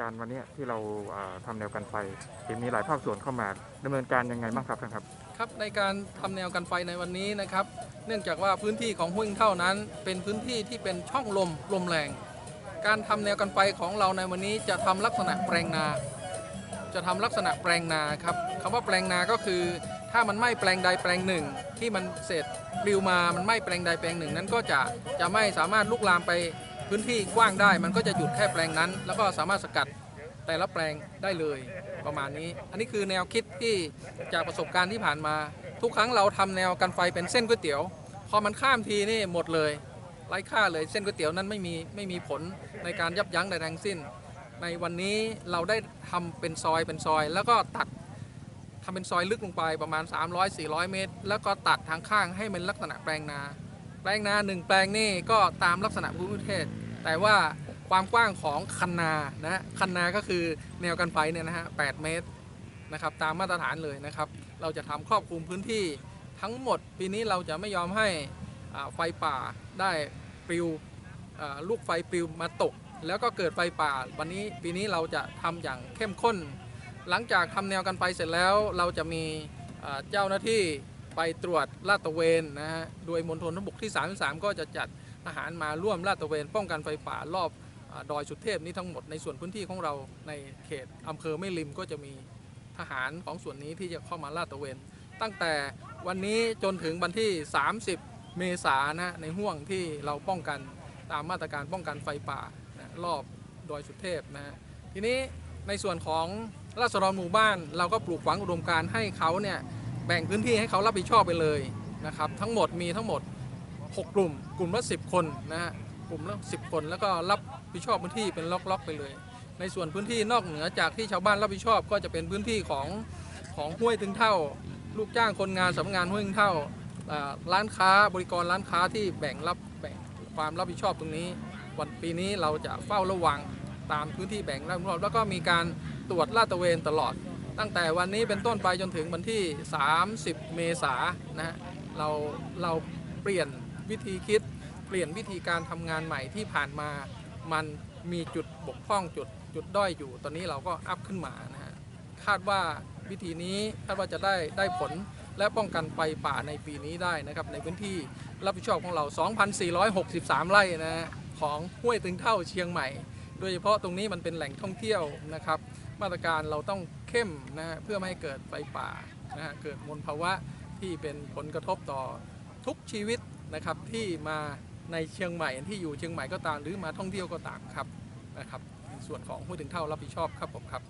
การวันนี้ที่เราอ่าทำแนวกันไฟมีหลายภาคส่วนเข้ามาดำเนินการยังไงบ้างครับท่านครับครับในการทำแนวกันไฟในวันนี้นะครับ เนื่องจากว่าพื้นที่ของห้วยเท่านั้น เป็นพื้นที่ที่เป็นช่องลมลมแรง การทำแนวกันไฟของเราในวันนี้จะทำลักษณะแปลงนา จะทำลักษณะแปลงนาครับคำว่าแปลงนาก็คือ ถ้ามันไม้แปลงใดแปลงหนึ่ง ที่มันเสร็จปลิวมามันไม้แปลงใดแปลงหนึ่ง นั้นก็จะจะไม่สามารถลุกลามไป พื้นที่กว้างได้มันก็จะหยุดแค่แปลงนั้น แล้วก็สามารถสกัดแต่ละแปลงได้เลยประมาณนี้ อันนี้คือแนวคิดที่จากประสบการณ์ที่ผ่านมา ทุกครั้งเราทำแนวกันไฟเป็นเส้นก๋วยเตี๋ยว พอมันข้ามทีนี่หมดเลยไร้ค่าเลยเส้นก๋วยเตี๋ยวนั้นไม่มีไม่มีผลในการยับยั้งใดทั้งสิ้น ในวันนี้เราได้ทำเป็นซอยเป็นซอย แล้วก็ตัดทำเป็นซอยลึกลงไปประมาณ 300-400 เมตร แล้วก็ตัดทางข้างให้มันลักษณะแปลงนา แปลงนาหนึ่งแปลงนี่ก็ตามลักษณะภูมิประเทศ แต่ว่าความกว้างของคันนานะคันนาก็คือแนวกันไฟเนี่ยนะฮะ8เมตรนะครับตามมาตรฐานเลยนะครับ เราจะทำครอบคลุมพื้นที่ทั้งหมด ปีนี้เราจะไม่ยอมให้ไฟป่าได้ปลิวลูกไฟปลิวมาตก แล้วก็เกิดไฟป่า วันนี้ปีนี้เราจะทำอย่างเข้มข้น หลังจากทำแนวกันไฟเสร็จแล้วเราจะมีเจ้าหน้าที่ ไปตรวจลาดตระเวนนะฮะโดยมณฑลทบกที่ 33 ก็จะจัดทหารมาร่วมลาดตระเวน ป้องกันไฟป่ารอบดอยสุเทพนี้ทั้งหมดในส่วนพื้นที่ของเราในเขตอำเภอแม่ริมก็จะมีทหารของส่วนนี้ที่จะเข้ามาลาดตระเวน ตั้งแต่วันนี้จนถึงวันที่ 30 เมษายนนะในห่วงที่เราป้องกันตามมาตรการป้องกันไฟป่านะรอบดอยสุเทพนะฮะทีนี้ในส่วนของราษฎรหมู่บ้าน เราก็ปลูกฝังอุดมการณ์ให้เขาเนี่ย แบ่งพื้นที่ให้เขารับผิดชอบไปเลยนะครับ ทั้งหมดมีทั้งหมด 6 กลุ่ม กลุ่มละ 10 คนนะฮะกลุ่มละ10 คน แล้วก็รับผิดชอบพื้นที่เป็นล็อกๆไปเลย ในส่วนพื้นที่นอกเหนือจากที่ชาวบ้านรับผิดชอบ ก็จะเป็นพื้นที่ของของห้วยถึงเท่า ลูกจ้างคนงานสำนักงานห้วยถึงเท่าอ่าร้านค้าบริกรร้านค้าที่แบ่งรับแบ่งความรับผิดชอบตรงนี้ วันปีนี้เราจะเฝ้าระวังตามพื้นที่แบ่งรับผิดชอบแล้วก็มีการตรวจลาดตระเวนตลอด ตั้งแต่วันนี้เป็นต้นไปจนถึงวันที่ 30 เมษายนนะฮะเราเราเปลี่ยนวิธีคิด เปลี่ยนวิธีการทำงานใหม่ที่ผ่านมา มันมีจุดบกพร่องจุดจุดด้อยอยู่ ตอนนี้เราก็อัพขึ้นมานะฮะคาดว่าวิธีนี้คาดว่าจะได้ได้ผลและป้องกันไฟป่าในปีนี้ได้นะครับ ในพื้นที่รับผิดชอบของเรา 2,463 ไร่นะฮะของห้วยตึงเท่าเชียงใหม่ โดยเฉพาะตรงนี้มันเป็นแหล่งท่องเที่ยวนะครับ มาตรการเราต้องเข้มนะฮะเพื่อไม่ให้เกิดไฟป่านะฮะเกิดมลภาวะที่เป็นผลกระทบต่อทุกชีวิตนะครับที่มาในเชียงใหม่ที่อยู่เชียงใหม่ก็ตามหรือมาท่องเที่ยวก็ตามครับนะครับส่วนของห้วยถึงเท่ารับผิดชอบครับผมครับ